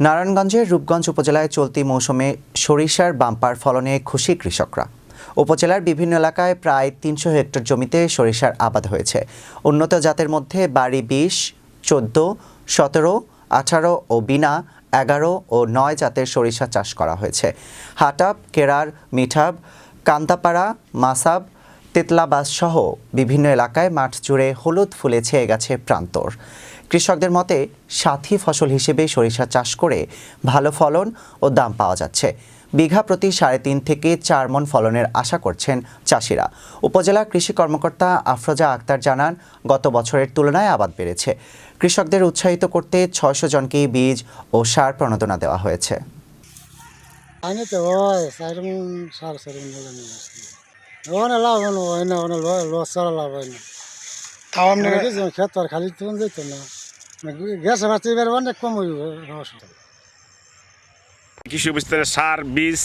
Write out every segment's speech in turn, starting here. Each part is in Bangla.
নারায়ণগঞ্জের রূপগঞ্জ উপজেলায় চলতি মৌসুমে সরিষার বাম্পার ফলনে খুশি কৃষকরা। উপজেলার বিভিন্ন এলাকায় প্রায় তিনশো হেক্টর জমিতে সরিষার আবাদ হয়েছে। উন্নত জাতের মধ্যে বাড়ি বিশ, চোদ্দ, সতেরো, আঠারো ও বিনা, এগারো ও নয় জাতের সরিষা চাষ করা হয়েছে। হাটাব, কেরার, মিঠাব, কান্তাপাড়া, মাসাব তেতলাবাস সহ বিভিন্ন এলাকায় মাঠ জুড়ে হলুদ ফুলে ছেয়ে গেছে প্রান্তর। কৃষকদের মতে, সাথী ফসল হিসেবে সরিষা চাষ করে ভালো ফলন ও দাম পাওয়া যাচ্ছে। বিঘা প্রতি সাড়ে তিন থেকে চার মন ফলনের আশা করছেন চাষিরা। উপজেলা কৃষি কর্মকর্তা আফরোজা আক্তার জানান, গত বছরের তুলনায় আবাদ বেড়েছে। কৃষকদের উৎসাহিত করতে ছয়শো জনকে বীজ ও সার প্রণোদনা দেওয়া হয়েছে। হয় হয় লস ছাড়া লাভ তাও আর খালি তখন যেত না। গ্যাস বাঁচতে এবার অনেক কম হইব কৃষি থেকে সার বীজ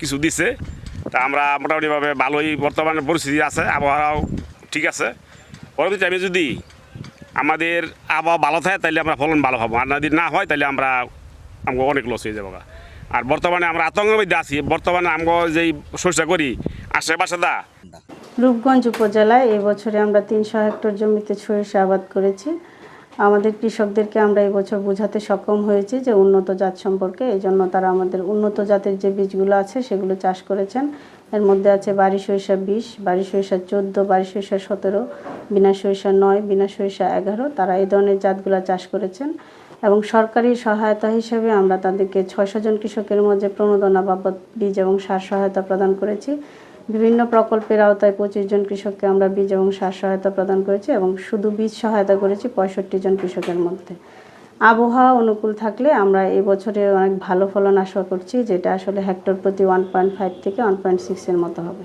কিছু দিছে। তা আমরা মোটামুটিভাবে ভালোই বর্তমানে পরিস্থিতি আছে আবহাওয়াও ঠিক আছে। পরবর্তী টাইমে যদি আমাদের আবহাওয়া ভালো থাকে তাহলে আমরা ফলন ভালো পাবো আর যদি না হয় তাহলে আমরা আমাকে অনেক লস হয়ে যাব আর বর্তমানে আমরা আতঙ্কের মধ্যে আছি। বর্তমানে আমরা যেই সরষা করি আশেপাশে দা? রূপগঞ্জ উপজেলায় এবছরে আমরা তিনশো হেক্টর জমিতে সরিষা আবাদ করেছি। আমাদের কৃষকদেরকে আমরা এবছর বোঝাতে সক্ষম হয়েছি যে উন্নত জাত সম্পর্কে, এই জন্য তারা আমাদের উন্নত জাতের যে বীজগুলো আছে সেগুলো চাষ করেছেন। এর মধ্যে আছে বাড়ি সরিষা বিশ বাড়ি সরিষা চোদ্দ বাড়ি সরিষা সতেরো, বিনা সরিষা নয়, বিনা সরিষা এগারো, তারা এই ধরনের জাতগুলো চাষ করেছেন। এবং সরকারি সহায়তা হিসেবে আমরা তাদেরকে ছয়শো জন কৃষকের মধ্যে প্রণোদনা বাবদ বীজ এবং সার সহায়তা প্রদান করেছি। বিভিন্ন প্রকল্পের আওতায় পঁচিশ জন কৃষককে আমরা বীজ এবং সার সহায়তা প্রদান করেছি এবং শুধু বীজ সহায়তা করেছি পঁয়ষট্টি জন কৃষকের মধ্যে। আবহাওয়া অনুকূল থাকলে আমরা এবছরে অনেক ভালো ফলন আশা করছি, যেটা আসলে হেক্টর প্রতি ওয়ান পয়েন্ট ফাইভ থেকে ওয়ান পয়েন্ট সিক্সের মতো হবে।